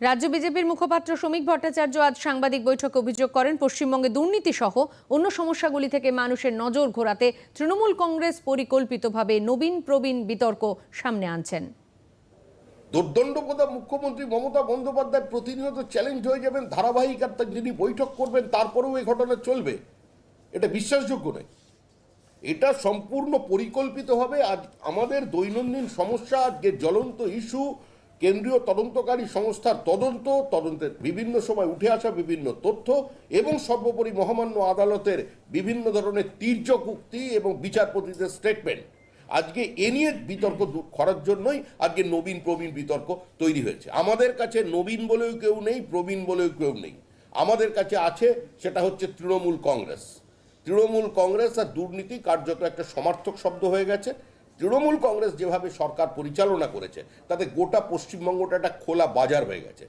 রাজ্য বিজেপির মুখপাত্র শ্রমিক ভট্টাচার্য আজ সাংবাদিক বৈঠকে অভিযোগ করেন, পশ্চিমবঙ্গে দুর্নীতি সহ অন্য সমস্যাগুলি থেকে মানুষের নজর ঘোরাতে তৃণমূল কংগ্রেস পরিকল্পিতভাবে নবীন প্রবীণ বিতর্ক সামনে আনছেন। দুর্দণ্ডপদা মুখ্যমন্ত্রী মমতা বন্দ্যোপাধ্যায় প্রতিনিয়ত চ্যালেঞ্জ হয়ে যাবেন, ধারাবাহিক আর যিনি বৈঠক করবেন, তারপরেও এই ঘটনা চলবে। এটা বিশ্বাসযোগ্য নয়। এটা সম্পূর্ণ পরিকল্পিতভাবে আজ আমাদের দৈনন্দিন সমস্যা, আজকে জ্বলন্ত ইস্যু কেন্দ্রীয় তদন্তকারী সংস্থার তদন্ত, তদন্তের বিভিন্ন সময় উঠে আসা বিভিন্ন তথ্য এবং সর্বোপরি মহামান্য আদালতের বিভিন্ন ধরনের তীর্যক উক্তি এবং বিচারপতিদের স্টেটমেন্ট আজকে এ নিয়ে বিতর্ক করার জন্যই আজকে নবীন প্রবীণ বিতর্ক তৈরি হয়েছে। আমাদের কাছে নবীন বলেও কেউ নেই, প্রবীণ বলেও কেউ নেই। আমাদের কাছে আছে সেটা হচ্ছে তৃণমূল কংগ্রেস। তৃণমূল কংগ্রেস আর দুর্নীতি কার্যত একটা সমার্থক শব্দ হয়ে গেছে। তৃণমূল কংগ্রেস যেভাবে সরকার পরিচালনা করেছে তাতে গোটা পশ্চিমবঙ্গটা একটা খোলা বাজার হয়ে গেছে।